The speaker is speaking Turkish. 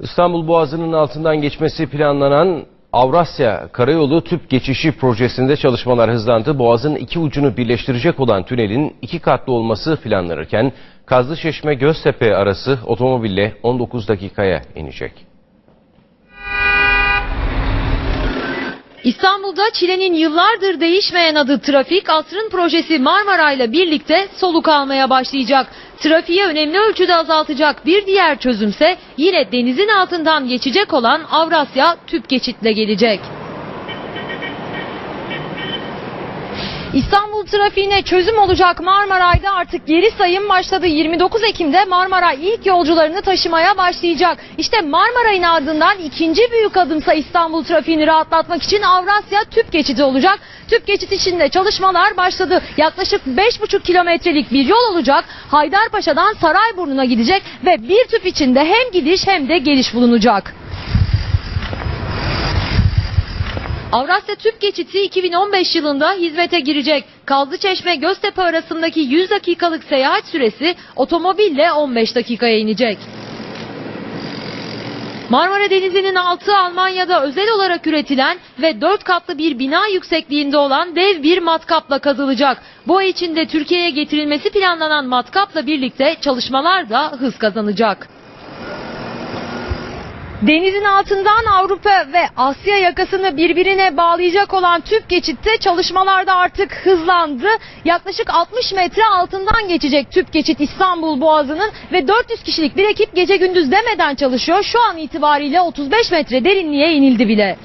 İstanbul Boğazı'nın altından geçmesi planlanan Avrasya Karayolu Tüp Geçişi projesinde çalışmalar hızlandı. Boğaz'ın iki ucunu birleştirecek olan tünelin iki katlı olması planlanırken Kazlıçeşme Göztepe arası otomobille 19 dakikaya inecek. İstanbul'da çilenin yıllardır değişmeyen adı trafik, asrın projesi Marmara ile birlikte soluk almaya başlayacak. Trafiği önemli ölçüde azaltacak bir diğer çözümse yine denizin altından geçecek olan Avrasya tüp geçitle gelecek. İstanbul trafiğine çözüm olacak Marmaray'da artık geri sayım başladı. 29 Ekim'de Marmaray ilk yolcularını taşımaya başlayacak. İşte Marmaray'ın ardından ikinci büyük adımsa İstanbul trafiğini rahatlatmak için Avrasya tüp geçidi olacak. Tüp geçit içinde çalışmalar başladı. Yaklaşık 5,5 kilometrelik bir yol olacak. Haydarpaşa'dan Sarayburnu'na gidecek ve bir tüp içinde hem gidiş hem de geliş bulunacak. Avrasya Tüp Geçiti 2015 yılında hizmete girecek. Kazlıçeşme Göztepe arasındaki 100 dakikalık seyahat süresi otomobille 15 dakikaya inecek. Marmara Denizi'nin altı Almanya'da özel olarak üretilen ve 4 katlı bir bina yüksekliğinde olan dev bir matkapla kazılacak. Bu içinde Türkiye'ye getirilmesi planlanan matkapla birlikte çalışmalar da hız kazanacak. Denizin altından Avrupa ve Asya yakasını birbirine bağlayacak olan tüp geçitte çalışmalarda artık hızlandı. Yaklaşık 60 metre altından geçecek tüp geçit İstanbul Boğazı'nın ve 400 kişilik bir ekip gece gündüz demeden çalışıyor. Şu an itibariyle 35 metre derinliğe inildi bile.